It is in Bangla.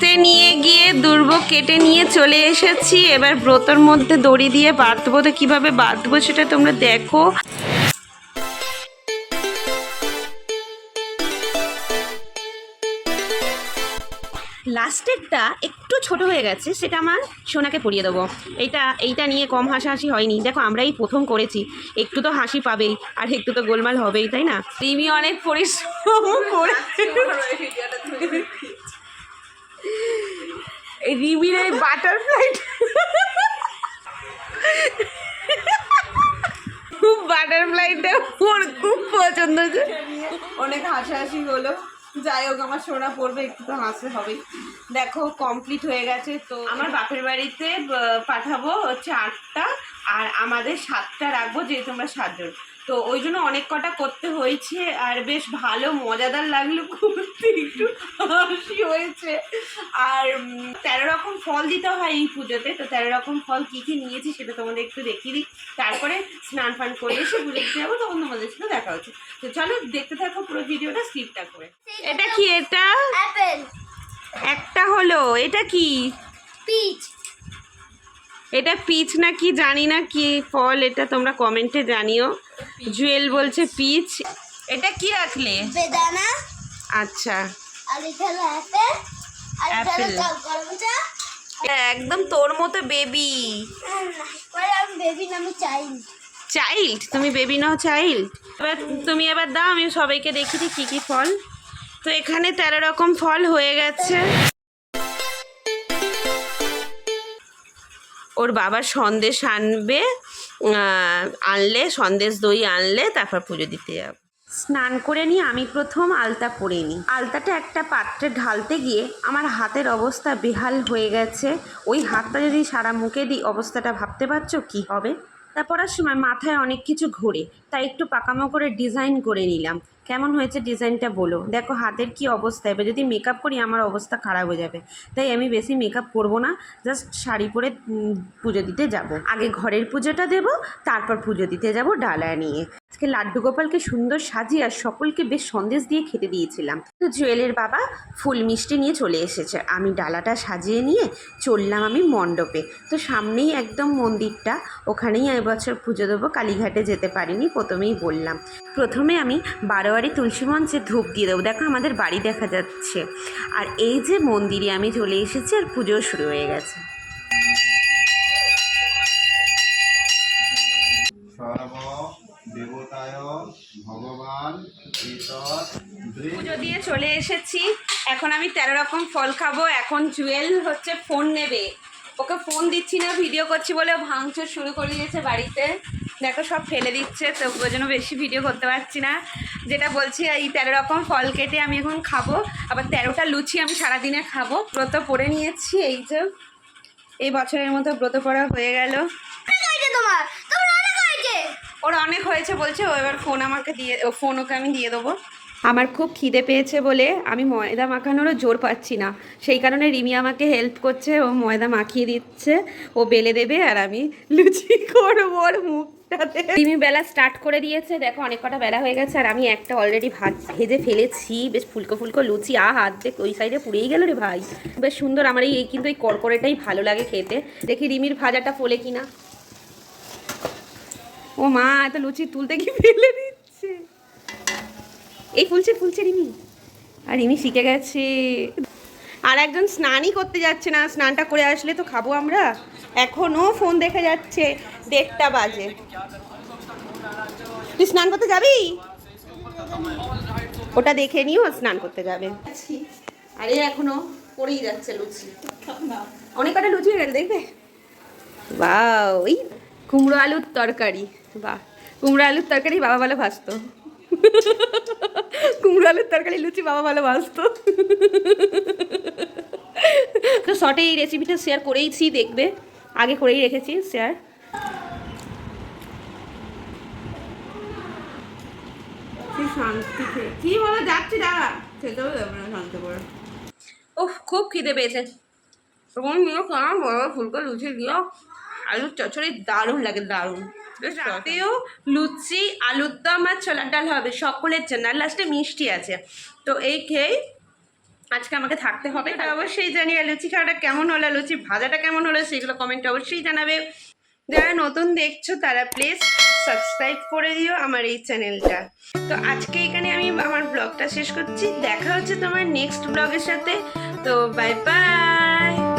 তে নিয়ে গিয়ে দুর্ব কেটে নিয়ে চলে এসেছি। এবার ব্রতর মধ্যে দড়ি দিয়ে বাঁধবো। তো কীভাবে বাঁধবো সেটা তোমরা দেখো। লাস্টেরটা একটু ছোট হয়ে গেছে সেটা আমার সোনাকে পরিয়ে দেবো। এইটা এইটা নিয়ে কম হাসাহাসি হয়নি। দেখো আমরাই প্রথম করেছি। একটু তো হাসি পাবেই আর একটু তো গোলমাল হবেই তাই না? রিমি অনেক পরিশ্রম করে এই রিমির এই বাটারফ্লাই খুব বাটারফ্লাইটা ওর খুব পছন্দ হয়েছে। অনেক হাসাহাসি হলো। যাই হোক, আমার সোনা পড়বে, একটু তো হাসতে হবেই। দেখো কমপ্লিট হয়ে গেছে। তো আমার বাপের বাড়িতে পাঠাবো হচ্ছে আটটা, আর আমাদের সাতটা রাখব, যেহেতু আমরা সাতজন। তো ওই জন্য অনেক কটা করতে হয়েছে আর বেশ ভালো মজাদার লাগল করতে একটু হাসি হয়েছে। আর তেরো রকম ফল দিতে হয় এই পুজোতে তো তেরো রকম ফল কী কী নিয়েছি সেটা তোমাদের একটু দেখিয়ে দিই। তারপরে স্নান ফান করে এসে দিতে যাব তখন তোমাদের সাথে দেখা হচ্ছে। তো চলো দেখতে থাকো পুরো ভিডিওটা স্কিপটা করে। এটা কি এটা? একটা হলো এটা কি? পিচ এটা পিচ না কি জানি না কি ফল এটা তোমরা কমেন্টে জানিও। জুয়েল বলছে পিচ। এটা কি রাখলে বেদানা। আচ্ছা। আর এখানে অ্যাপেল আর এখানে Apple. কলমচা একদম তোর মতো বেবি। আমি বেবি নামে চাই চাইল্ড। তুমি বেবি নাও চাইল্ড? এবার তুমি এবার দাও আমি সবাইকে দেখি কী কী ফল। তো এখানে তেরো রকম ফল হয়ে গেছে। ওর বাবা সন্দেশ আনবে। আনলে, সন্দেশ দই আনলে তারপর পুজো দিতে যাব। স্নান করে নিয়ে আমি প্রথম আলতা পরে নিই। আলতাটা একটা পাত্রে ঢালতে গিয়ে আমার হাতের অবস্থা বেহাল হয়ে গেছে। ওই হাতটা যদি সারা মুখে দিই, অবস্থাটা ভাবতে পারছ কি হবে? তা পড়ার সময় মাথায় অনেক কিছু ঘোরে, তাই একটু পাকামো করে ডিজাইন করে নিলাম। কেমন হয়েছে ডিজাইনটা বলো। দেখো হাতের কি অবস্থা, এবার যদি মেকআপ করি আমার অবস্থা খারাপ হয়ে যাবে। তাই আমি বেশি মেকআপ করব না জাস্ট শাড়ি পরে পুজো দিতে যাব। আগে ঘরের পুজোটা দেব, তারপর পুজো দিতে যাব ডালা নিয়ে। আজকে লাড্ডু গোপালকে সুন্দর সাজিয়ে আর সকলকে বেশ সন্দেশ দিয়ে খেতে দিয়েছিলাম। তো জুয়েলের বাবা ফুল মিষ্টি নিয়ে চলে এসেছে। আমি ডালাটা সাজিয়ে নিয়ে চললাম আমি মণ্ডপে। তো সামনেই একদম মন্দিরটা, ওখানেই এবছর পুজো দেবো। কালীঘাটে যেতে পারিনি, প্রথমেই বললাম। প্রথমে আমি বারোয়ারি তুলসী মঞ্চে ধূপ দিয়ে দেবো। দেখো আমাদের বাড়ি দেখা যাচ্ছে। আর এই যে মন্দিরে আমি চলে এসেছি আর পুজো শুরু হয়ে গেছে। ভগবান পুজো দিয়ে চলে এসেছি। এখন আমি তেরো রকম ফল খাব। এখন জুয়েল হচ্ছে ফোন নেবে। ওকে ফোন দিচ্ছি না ভিডিও করছি বলে ও ভাঙচুর শুরু করে দিয়েছে বাড়িতে। দেখো সব ফেলে দিচ্ছে তো ওই জন্য বেশি ভিডিও করতে পারছি না। যেটা বলছি এই তেরো রকম ফল কেটে আমি এখন খাব। আবার তেরোটা লুচি আমি সারাদিনে খাব। ব্রত পরে নিয়েছি এই যে এই বছরের মতো ব্রত পড়া হয়ে গেল। তোমার ওর অনেক হয়েছে বলছে ও এবার ফোন আমাকে দিয়ে ও ফোন ওকে আমি দিয়ে দেবো। আমার খুব খিদে পেয়েছে বলে আমি ময়দা মাখানোরও জোর পাচ্ছি না। সেই কারণে রিমি আমাকে হেল্প করছে ও ময়দা মাখিয়ে দিচ্ছে ও বেলে দেবে আর আমি লুচি করব ওর মুখটাতে। রিমি বেলা স্টার্ট করে দিয়েছে দেখো অনেক কটা বেলা হয়ে গেছে আর আমি একটা অলরেডি ভাত ভেজে ফেলেছি বেশ ফুলকো ফুলকো লুচি আ হাত দেখ ওই সাইডে পুড়েই গেল রে ভাই। বেশ সুন্দর আমার এই এই কিন্তু এই কড়কড়েটাই ভালো লাগে খেতে। দেখি রিমির ভাজাটা ফোলে কিনা। ও মা এত লুচি তুলতে কি ফেলে দিচ্ছে। এই ফুলছে ফুলছে রিমি। আর রিমি শিখে গেছে। আর একজন স্নানই করতে যাচ্ছে না, স্নানটা করে আসলে তো খাব আমরা। এখনও ফোন দেখে যাচ্ছে, দেড়টা বাজে। তুই স্নান করতে যাবি? ওটা দেখে নিও, স্নান করতে যাবে। আরে, এখনও পড়েই যাচ্ছে লুচি। অনেক কটা লুচি হয়ে গেছে দেখবে? বাহ ওই কুমড়ো আলুর তরকারি। বাহ, কুমড়ো আলুর তরকারি বাবা ভালো ভাজতো কুমড়ো আলুর তরকারি লুচি বাবা ভালো ভাজতো তো শর্টে এই রেসিপিটা শেয়ার করেইছি দেখবে। আগে করেই রেখেছি শেয়ার কি শান্তি কি বলো যাচ্ছি দাঁড়া। খেতেও যাবে না শান্তি করে। উফ খুব খিদে পেয়েছে। নিয়ে কেমন বড় ফুলকো লুচি দিও। আলুর দারুণ লাগে দারুণ। রাতেও লুচি আলুর দম আর ছোলার ডাল হবে সকলের জন্য। আর লাস্টে মিষ্টি আছে। তো এই খেয়েই আজকে আমাকে থাকতে হবে। এটা অবশ্যই জানি আর লুচি খাওয়াটা কেমন হলো লুচি ভাজাটা কেমন হলো সেগুলো কমেন্টে অবশ্যই জানাবে। যারা নতুন দেখছ তারা প্লিজ সাবস্ক্রাইব করে দিও আমার এই চ্যানেলটা তো আজকে এখানে আমি আমার ব্লগটা শেষ করছি। দেখা হচ্ছে তোমার নেক্সট ব্লগের সাথে। তো বাই বাই